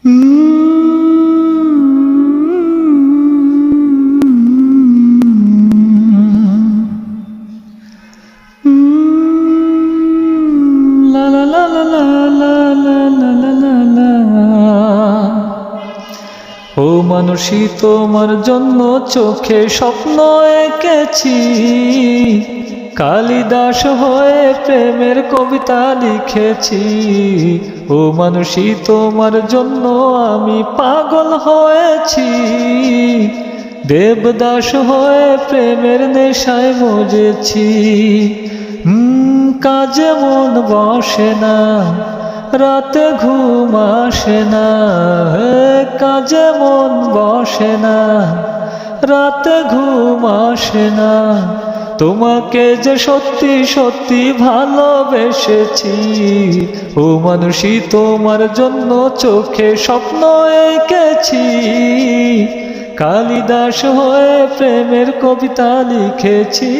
ও মানুষই তোমার জন্য চোখে স্বপ্ন এঁকেছি। কালিদাস হয়ে প্রেমের কবিতা লিখেছি। ও মানুষই তোমার জন্য আমি পাগল হয়েছি। দেবদাস হয়ে প্রেমের নেশায় মজেছি। কাজে মন বসে না, রাতে ঘুম আসে না। কাজে মন বসে না, রাতে ঘুম আসে না। তোমাকে যে সত্যি সত্যি ভালোবেসেছি, ও মানুষই তোমার জন্য চোখে স্বপ্ন এঁকেছি। কালিদাস হয়ে প্রেমের কবিতা লিখেছি।